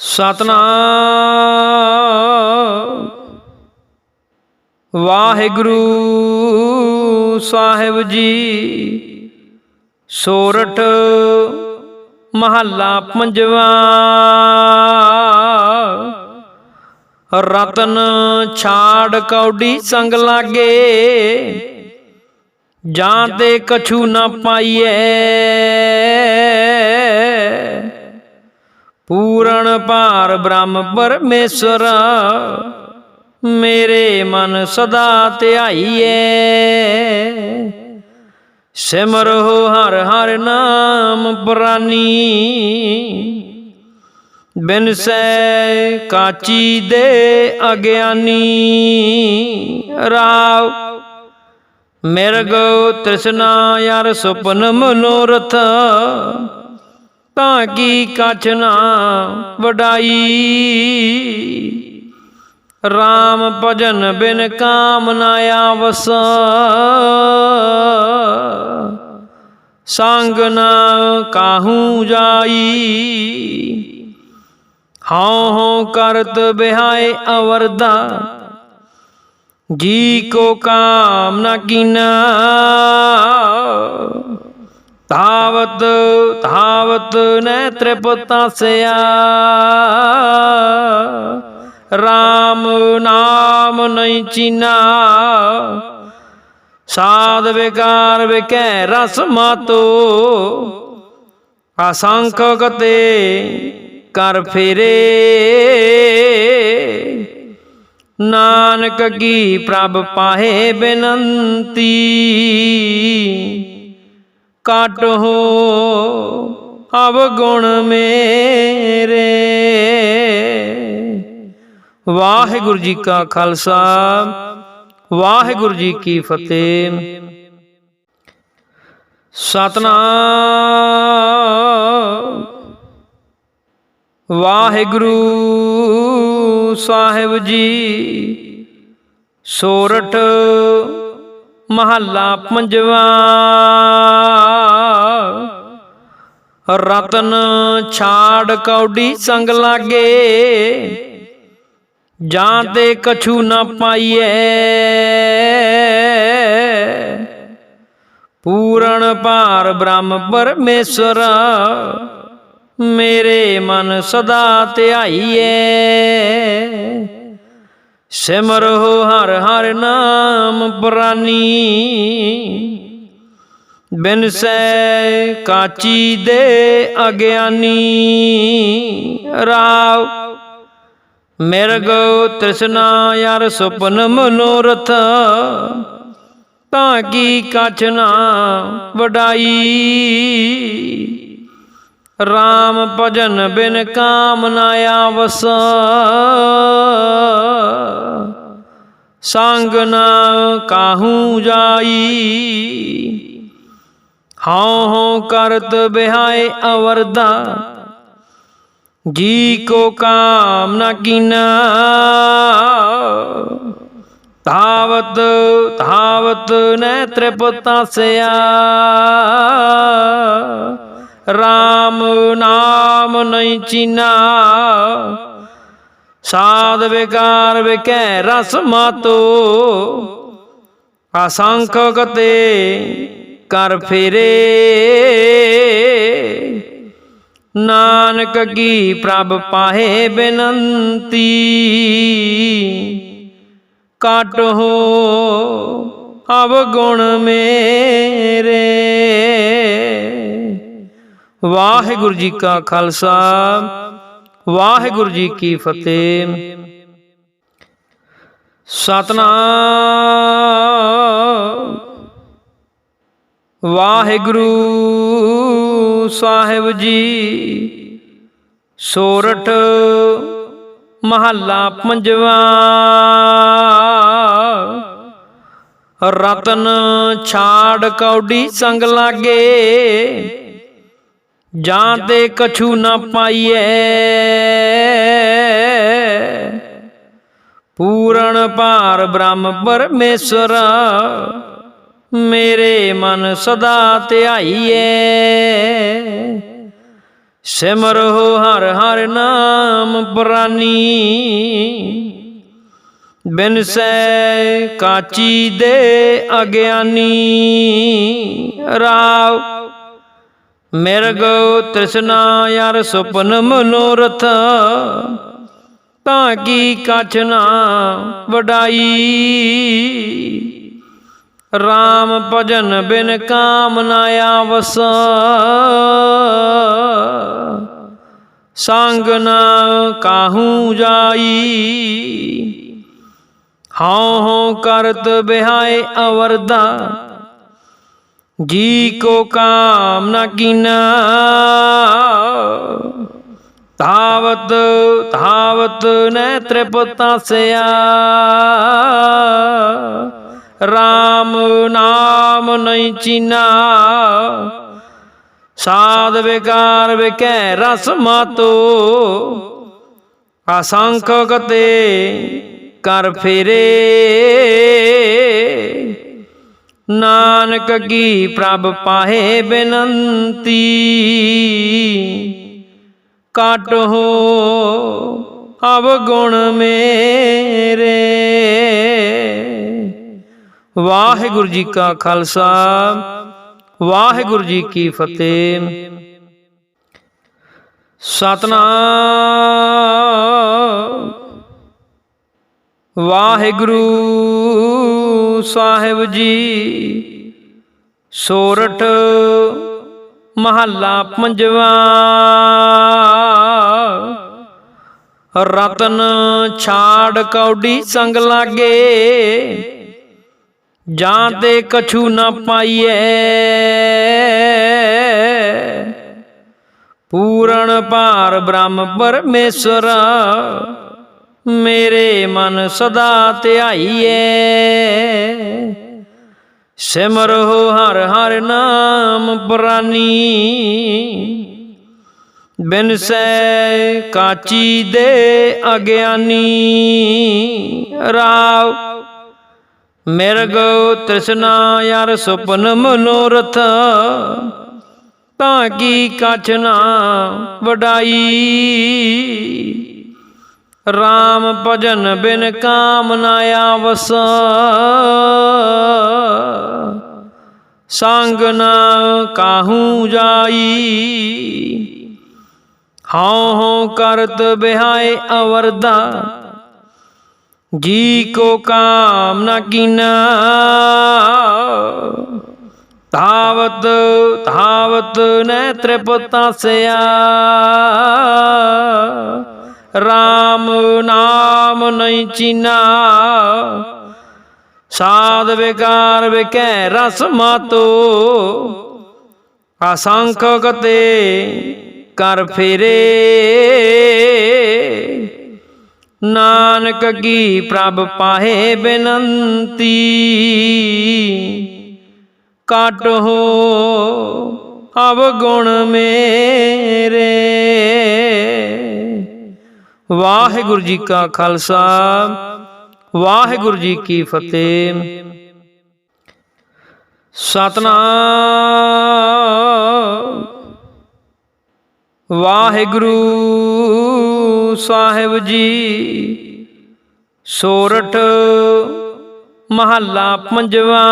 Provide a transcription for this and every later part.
ਸਤਨਾਮ। ਵਾਹਿਗੁਰੂ ਸਾਹਿਬ ਜੀ ਸੋਰਠ ਮਹੱਲਾ ਪੰਜਵਾ। ਰਤਨ ਛਾੜ ਕੌਡੀ ਸੰਗ ਲਾਗੇ, ਜਾਂ ਤੇ ਕਛੂ ਨਾ ਪਾਈਐ ਪੂਰਨ ਭਾਰ ਬ੍ਰਹਮ ਪਰਮੇਸ਼ਰ, ਮੇਰੇ ਮਨ ਸਦਾ ਧਿਆਈਐ। ਸਿਮਰੋ ਹਰ ਹਰ ਨਾਮ ਪ੍ਰਾਨੀ, ਬਿਨ ਸੈ ਕਾਚੀ ਦੇ ਅਗਿਆਨੀ। ਰਾਵ, ਮਿਰਗ ਤ੍ਰਿਸ਼ਨਾ ਯਾਰ ਸੁਪਨ ਮਨੋਰਥ ਤਾਂ ਕੀ ਕਛ ਨਾ ਵਡਾਈ। RAM ਭਜਨ ਬਿਨ ਕਾਮ ਨਾ ਆਵਸ। ਸੰਗ ਨਾ ਕਾਹੂ ਜਾਈ। ਹਉ ਹਉ ਕਰਤ ਬਿਹਾਏ ਅਵਰਦਾ। ਜੀ ਕੋ ਕਾਮ ਨ ਕੀਨਾ। ਤਾਵਤ ਧਾਵਤ ਨੈ ਤ੍ਰਿਪਤਾਸਿਆ RAM ਨਾਮ ਨਹੀਂ ਚੀਨਾ। ਸਾਧ ਵਿਕਾਰ ਵਿਕੈ ਰਸ ਮਾਤੋ। ਅਸੰਖ ਕਤੇ ਕਰ ਫੇਰੇ। ਨਾਨਕ ਕੀ ਪ੍ਰਭ ਪਾਹੇ ਬੇਨੰਤੀ। ਕਾਟ ਹੋ ਅਵਗੁਣ ਮੇਰੇ। ਵਾਹਿਗੁਰੂ ਜੀ ਕਾ ਖਾਲਸਾ, ਵਾਹਿਗੁਰੂ ਜੀ ਕੀ ਫਤਿਹ। ਸਤਨਾਮ। ਵਾਹਿਗੁਰੂ ਸਾਹਿਬ ਜੀ, ਸੋਰਠ ਮਹੱਲਾ ਪੰਜਵਾ। ਰਤਨ ਛਾੜ ਕੌਡੀ ਸੰਗ ਲਾਗੇ, ਜਾਂ ਤੇ ਕਛੂ ਨਾ ਪਾਈਐ ਪੂਰਨ ਭਾਰ ਬ੍ਰਹਮ ਪਰਮੇਸ਼ਰ, ਮੇਰੇ ਮਨ ਸਦਾ ਧਿਆਈਐ ਸਿਮਰੋ ਹਰ ਹਰ ਨਾਮ ਪ੍ਰਾਨੀ। ਬਿਨ ਸੈ ਕਾਚੀ ਦੇ ਅਗਿਆਨੀ। ਰਾਵ ਮਿਰਗ ਤ੍ਰਿਸ਼ਨਾ ਯਾਰ ਸੁਪਨ ਮਨੋਰਥ। ਤਾਂ ਕੀ ਕਛ ਨਾ ਵਡਾਈ। RAM ਭਜਨ ਬਿਨ ਕਾਮ ਨਾ ਆਵਸ। ਸੰਗ ਨਾ ਕਾਹੂ ਜਾਈ ਹਉ ਹਉ ਕਰਤ ਬਿਹਾਏ ਅਵਰਦਾ ਜੀ ਕੋ ਕਾਮ ਨ ਕੀਨਾ ਤਾਵਤ ਤਾਵਤ ਨੈ ਤ੍ਰਿਪਤਾਸਿਆ RAM ਨਾਮ ਨਹੀਂ ਚੀਨਾ ਸਾਧ ਵਿਕਾਰ ਵਿਕੈ ਰਸ ਮਾਤੋ। ਅਸੰਖ ਕਤੇ ਕਰ ਫੇਰੇ। ਨਾਨਕ ਕੀ ਪ੍ਰਭ ਪਾਹੇ ਬੇਨੰਤੀ। ਕਾਟ ਹੋ ਅਵਗੁਣ ਮੇਰੇ। ਵਾਹਿਗੁਰੂ ਜੀ ਕਾ ਖਾਲਸਾ। ਵਾਹਿਗੁਰੂ ਜੀ ਕੀ ਫਤਿਹ। ਸਤਨਾਮ। ਵਾਹਿਗੁਰੂ ਸਾਹਿਬ ਜੀ, ਸੋਰਠ ਮਹੱਲਾ ਪੰਜਵਾ। ਰਤਨ ਛਾੜ ਕੌਡੀ ਸੰਗ ਲਾਗੇ। ਜਾਂ ਤੇ ਕਛੂ ਨਾ ਪਾਈਐ ਪੂਰਨ ਭਾਰ ਬ੍ਰਹਮ ਪਰਮੇਸ਼ਰ, ਮੇਰੇ ਮਨ ਸਦਾ ਧਿਆਈਐ ਸਿਮਰੋ ਹਰ ਹਰ ਨਾਮ ਪ੍ਰਾਨੀ, ਬਿਨ ਸੈ ਕਾਚੀ ਦੇ ਅਗਿਆਨੀ। ਰਾਵ ਮਿਰਗ ਤ੍ਰਿਸ਼ਨਾ ਯਾਰ ਸੁਪਨ ਮਨੋਰਥ ਤਾਂ ਕੀ ਕਛ ਨਾ ਵਡਾਈ। RAM ਭਜਨ ਬਿਨ ਕਾਮ ਨਾ ਆਵਸ। ਸੰਗ ਨਾ ਕਾਹੂ ਜਾਈ। ਹਉ ਹਉ ਕਰਤ ਬਿਹਾਏ ਅਵਰਦਾ। ਜੀ ਕੋ ਕਾਮ ਨ ਕੀਨਾ। ਧਾਵਤ ਧਾਵਤ ਨੈ ਤ੍ਰਿਪਤਾਸਿਆ RAM ਨਾਮ ਨਹੀਂ ਚੀਨਾ। ਸਾਧ ਵਿਕਾਰ ਵਿਕੈ ਰਸ ਮਾਤੋ। ਅਸੰਖ ਕਤੇ ਕਰ ਫੇਰੇ। ਨਾਨਕ ਕੀ ਪ੍ਰਭ ਪਾਹੇ ਬੇਨੰਤੀ? ਕਾਟ ਹੋ ਅਵਗੁਣ ਮੇਰੇ। ਵਾਹਿਗੁਰੂ ਜੀ ਕਾ ਖਾਲਸਾ, ਵਾਹਿਗੁਰੂ ਜੀ ਕੀ ਫਤਿਹ। ਸਤਨਾਮ। ਵਾਹਿਗੁਰੂ ਸਾਹਿਬ ਜੀ ਸੋਰਠ ਮਹੱਲਾ ਪੰਜਵਾ। ਰਤਨ ਛਾੜ ਕੌਡੀ ਸੰਗ ਲਾਗੇ, ਜਾਂ ਤੇ ਕਛੂ ਨਾ ਪਾਈਐ ਪੂਰਨ ਭਾਰ ਬ੍ਰਹਮ ਪਰਮੇਸ਼ਰ ਮੇਰੇ ਮਨ ਸਦਾ ਧਿਆਈਐ। ਸਿਮਰੋ ਹਰ ਹਰ ਨਾਮ ਪ੍ਰਾਨੀ। ਬਿਨ ਸੈ ਕਾਚੀ ਦੇ ਅਗਿਆਨੀ। ਰਾਵ, ਮਿਰਗ ਤ੍ਰਿਸ਼ਨਾ ਯਾਰ ਸੁਪਨ ਮਨੋਰਥ। ਤਾਂ ਕੀ ਕਛ ਨਾ ਵਡਾਈ। RAM ਭਜਨ ਬਿਨ ਕਾਮ ਨਾ ਆਵਸ। ਸੰਗ ਨਾ ਕਾਹੂ ਜਾਈ। ਹਉ ਹਉ ਕਰਤ ਬਿਹਾਏ ਅਵਰਦਾ। ਜੀ ਕੋ ਕਾਮ ਨ ਕੀਨਾ। ਧਾਵਤ ਧਾਵਤ ਨੈ ਤ੍ਰਿਪਤਾਸਿਆ RAM ਨਾਮ ਨਹੀਂ ਚੀਨਾ। ਸਾਧ ਵਿਕਾਰ ਵਿਕੈ ਰਸ ਮਾਤੋ। ਅਸੰਖ ਕਤੇ ਕਰ ਫੇਰੇ। ਨਾਨਕ ਕੀ ਪ੍ਰਭ ਪਾਹੇ ਬੇਨੰਤੀ। ਕਟ ਹੋ ਅਵਗੁਣ ਮੇਰੇ। ਵਾਹਿਗੁਰੂ ਜੀ ਕਾ ਖਾਲਸਾ, ਵਾਹਿਗੁਰੂ ਜੀ ਕੀ ਫਤਿਹ। ਸਤਨਾਮ। ਵਾਹਿਗੁਰੂ ਸਾਹਿਬ ਜੀ, ਸੋਰਠ ਮਹੱਲਾ ਪੰਜਵਾ।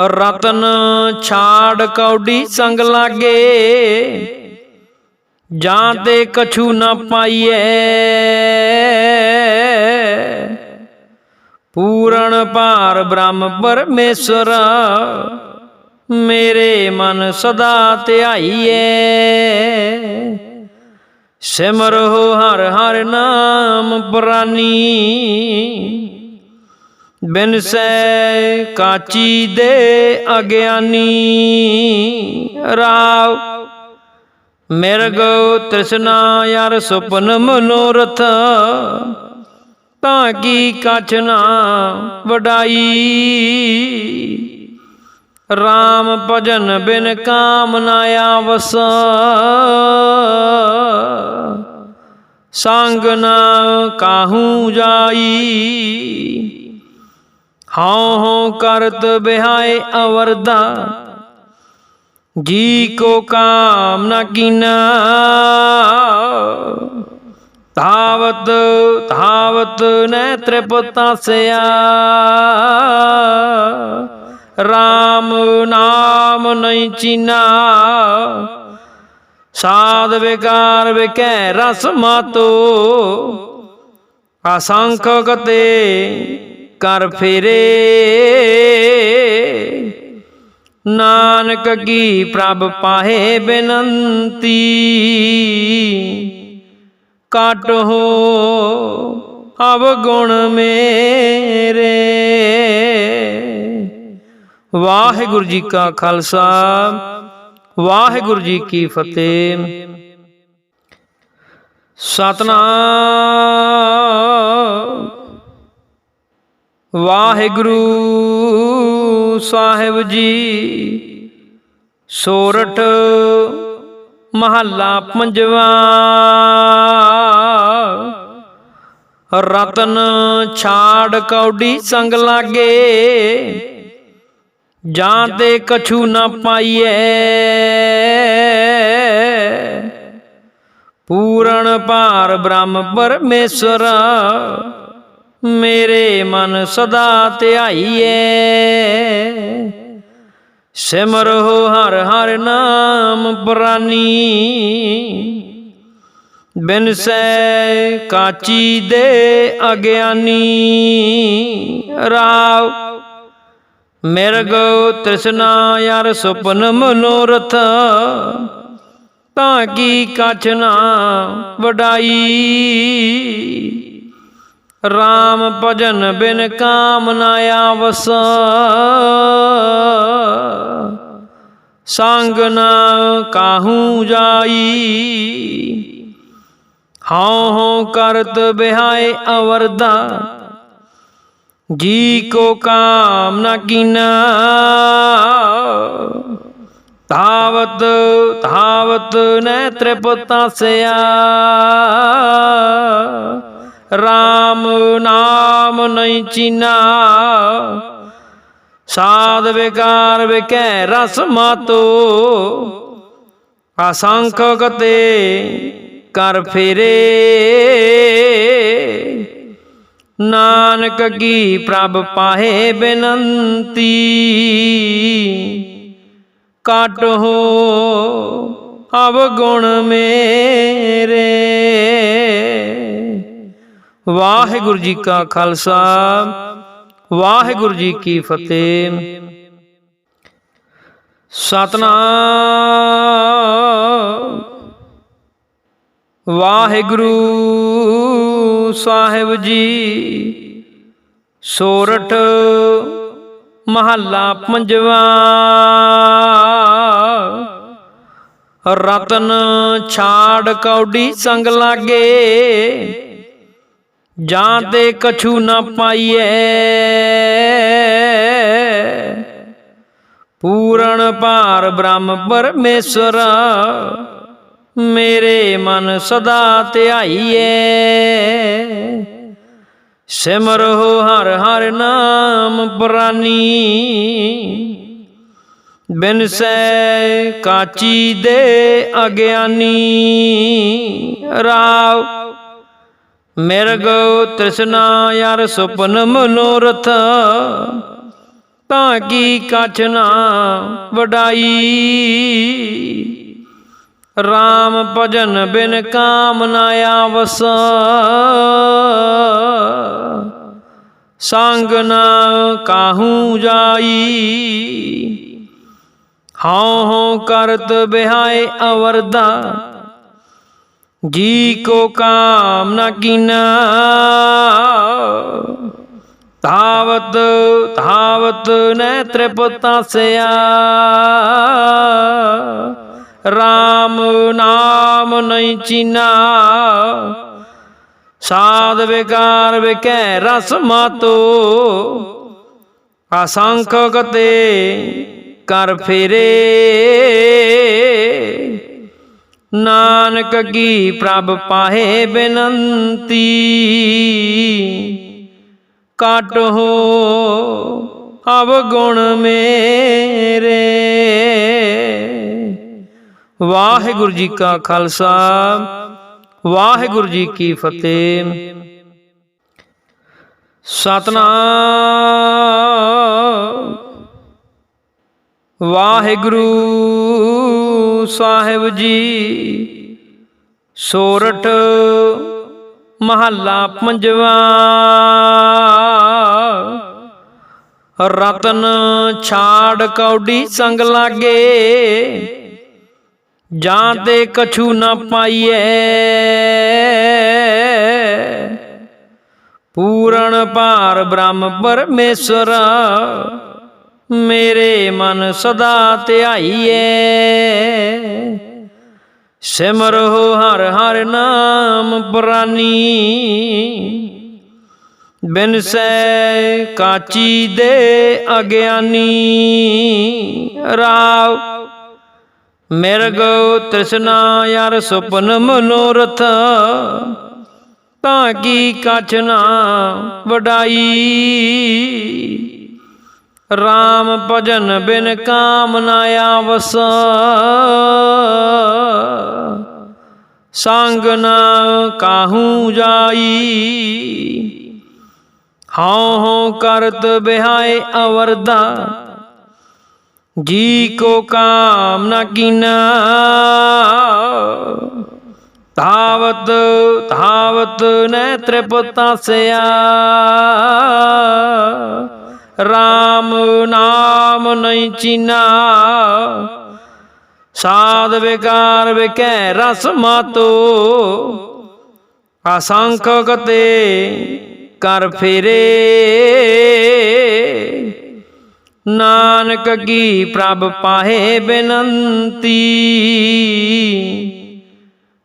ਰਤਨ ਛਾੜ ਕੌਡੀ ਸੰਗ ਲਾਗੇ। ਜਾਂ ਤੇ ਕਛੂ ਨਾ ਪਾਈਐ ਪੂਰਨ ਭਾਰ ਬ੍ਰਹਮ ਪਰਮੇਸ਼ਰ ਮੇਰੇ ਮਨ ਸਦਾ ਧਿਆਈਐ ਸਿਮਰੋ ਹਰ ਹਰ ਨਾਮ ਪ੍ਰਾਨੀ। ਬਿਨ ਸੈ ਕਾਚੀ ਦੇ ਅਗਿਆਨੀ। ਰਾਵ ਮਿਰਗ ਤ੍ਰਿਸ਼ਨਾ ਯਾਰ ਸੁਪਨ ਮਨੋਰਥ, ਤਾਂ ਕੀ ਕਛ ਨਾ ਵਡਾਈ। RAM ਭਜਨ ਬਿਨ ਕਾਮ ਨਾ ਆਵਸ, ਸੰਗ ਨਾ ਕਾਹੂ ਜਾਈ। ਹਉ ਹਉ ਕਰਤ ਬਿਹਾਏ ਅਵਰਦਾ ਜੀ ਕੋ ਕਾਮ ਨਾ ਕੀਨਾ, ਧਾਵਤ ਧਾਵਤ ਨੇਤਰ ਪਤਾਸਿਆ RAM ਨਾਮ ਨਹੀਂ ਚੀਨਾ, ਸਾਧ ਵਿਕਾਰ ਵਿਕੈ ਰਸ ਮਾਤੋ। ਅਸੰਖ ਗਤੇ ਕਰ ਫੇਰੇ। ਨਾਨਕ ਕੀ ਪ੍ਰਭ ਪਾਹੇ ਬੇਨੰਤੀ? ਕਾਟ ਹੋ ਅਵ ਗੁਣ ਮੇਰੇ। ਵਾਹਿਗੁਰੂ ਜੀ ਕਾ ਖਾਲਸਾ, ਵਾਹਿਗੁਰੂ ਜੀ ਕੀ ਫਤਿਹ। ਸਤਨਾਮ। ਵਾਹਿਗੁਰੂ ਸਾਹਿਬ ਜੀ ਸੋਰਠ ਮਹੱਲਾ ਪੰਜਵਾ। ਰਤਨ ਛਾੜ ਕੌਡੀ ਸੰਗ ਲਾਗੇ, ਜਾਂ ਤੇ ਕਛੂ ਨਾ ਪਾਈਐ ਪੂਰਨ ਭਾਰ ਬ੍ਰਹਮ ਪਰਮੇਸ਼ਰ ਮੇਰੇ ਮਨ ਸਦਾ ਧਿਆਈਐ। ਸਿਮਰੋ ਹਰ ਹਰ ਨਾਮ ਪ੍ਰਾਨੀ। ਬਿਨ ਸੈ ਕਾਚੀ ਦੇ ਅਗਿਆਨੀ। ਰਾਵ, ਮਿਰਗ ਤ੍ਰਿਸ਼ਨਾ ਯਾਰ ਸੁਪਨ ਮਨੋਰਥ। ਤਾਂ ਕੀ ਕਛ ਨਾ ਵਡਾਈ। RAM ਭਜਨ ਬਿਨ ਕਾਮ ਨਾ ਆਵਸ। ਸੰਗ ਨਾ ਕਾਹੂ ਜਾਈ। ਹਉ ਹਉ ਕਰਤ ਬਿਹਾਏ ਅਵਰਦਾ। ਜੀ ਕੋ ਕਾਮ ਨ ਕੀਨਾ। ਧਾਵਤ ਧਾਵਤ ਨੈਤ੍ਰ ਪਤਾਸਿਆ RAM ਨਾਮ ਨਹੀਂ ਚੀਨਾ। ਸਾਧ ਵਿਕਾਰ ਵਿਕੈ ਰਸ ਮਾਤੋ। ਅਸੰਖ ਕਤੇ ਕਰ ਫੇਰੇ। ਨਾਨਕ ਕੀ ਪ੍ਰਭ ਪਾਹੇ ਬੇਨੰਤੀ। ਕਟ ਹੋ ਅਵਗੁਣ ਮੇਰੇ। ਵਾਹਿਗੁਰੂ ਜੀ ਕਾ ਖਾਲਸਾ, ਵਾਹਿਗੁਰੂ ਜੀ ਕੀ ਫਤਿਹ। ਸਤਨਾਮ। ਵਾਹਿਗੁਰੂ ਸਾਹਿਬ ਜੀ, ਸੋਰਠ ਮਹੱਲਾ ਪੰਜਵਾ। ਰਤਨ ਛਾੜ ਕੌਡੀ ਸੰਗ ਲਾਗੇ। ਜਾਂ ਤੇ ਕਛੂ ਨਾ ਪਾਈਐ ਪੂਰਨ ਭਾਰ ਬ੍ਰਹਮ ਪਰਮੇਸ਼ਰ ਮੇਰੇ ਮਨ ਸਦਾ ਧਿਆਈਐ ਸਿਮਰੋ ਹਰ ਹਰ ਨਾਮ ਪ੍ਰਾਨੀ। ਬਿਨ ਸੈ ਕਾਚੀ ਦੇ ਅਗਿਆਨੀ। ਰਾਵ ਮਿਰਗ ਤ੍ਰਿਸ਼ਨਾ ਯਾਰ ਸੁਪਨ ਮਨੋਰਥ, ਤਾਂ ਕੀ ਕਛ ਨਾ ਵਡਾਈ। RAM ਭਜਨ ਬਿਨ ਕਾਮ ਨਾ ਆਵਸ, ਸੰਗ ਨਾ ਕਾਹੂ ਜਾਈ। ਹਉ ਹਉ ਕਰਤ ਬਿਹਾਏ ਅਵਰਦਾ ਜੀ ਕੋ ਕਾਮ ਨ ਕੀਨਾ। ਧਾਵਤ ਧਾਵਤ ਨੈਤ੍ਰ ਪਤਾਸਿਆ RAM ਨਾਮ ਨਹੀਂ ਚੀਨਾ। ਸਾਧ ਵਿਕਾਰ ਵਿਕੈ ਰਸ ਮਾਤੋ। ਅਸੰਖ ਕਤੇ ਕਰ ਫੇਰੇ। ਨਾਨਕ ਕੀ ਪ੍ਰਭ ਪਾਹੇ ਬੇਨੰਤੀ? ਕਾਟ ਹੋ ਅਵਗੁਣ ਮੇਰੇ। ਵਾਹਿਗੁਰੂ ਜੀ ਕਾ ਖਾਲਸਾ, ਵਾਹਿਗੁਰੂ ਜੀ ਕੀ ਫਤਿਹ। ਸਤਨਾਮ। ਵਾਹਿਗੁਰੂ ਸਾਹਿਬ ਜੀ, ਸੋਰਠ ਮਹੱਲਾ ਪੰਜਵਾ। ਰਤਨ ਛਾੜ ਕੌਡੀ ਸੰਗ ਲਾਗੇ ਜਾਂ ਤੇ ਕਛੂ ਨਾ ਪਾਈਐ ਪੂਰਨ ਭਾਰ ਬ੍ਰਹਮ ਪਰਮੇਸ਼ਰ ਮੇਰੇ ਮਨ ਸਦਾ ਧਿਆਈਐ। ਸਿਮਰੋ ਹਰ ਹਰ ਨਾਮ ਪ੍ਰਾਨੀ। ਬਿਨ ਸੈ ਕਾਚੀ ਦੇ ਅਗਿਆਨੀ। ਰਾਵ, ਮਿਰਗ ਤ੍ਰਿਸ਼ਨਾ ਯਾਰ ਸੁਪਨ ਮਨੋਰਥ। ਤਾਂ ਕੀ ਕਛ ਨਾ ਵਡਾਈ। RAM ਭਜਨ ਬਿਨ ਕਾਮ ਨਾ ਆਵਸ। ਸੰਗ ਨਾ ਕਾਹੂ ਜਾਈ। ਹਉ ਹਉ ਕਰਤ ਬਿਹਾਏ ਅਵਰਦਾ। ਜੀ ਕੋ ਕਾਮ ਨ ਕੀਨਾ। ਤਾਵਤ ਤਾਵਤ ਨੈ ਤ੍ਰਿਪਤਾਸਿਆ RAM ਨਾਮ ਨਹੀਂ ਚੀਨਾ। ਸਾਧ ਵਿਕਾਰ ਵਿਕੈ ਰਸ ਮਾਤੋ। ਅਸੰਖ ਕਤੇ ਕਰ ਫੇਰੇ। ਨਾਨਕ ਕੀ ਪ੍ਰਭ ਪਾਹੇ ਬੇਨੰਤੀ।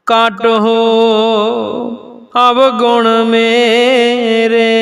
ਕਟ ਹੋ ਅਵਗੁਣ ਮੇਰੇ।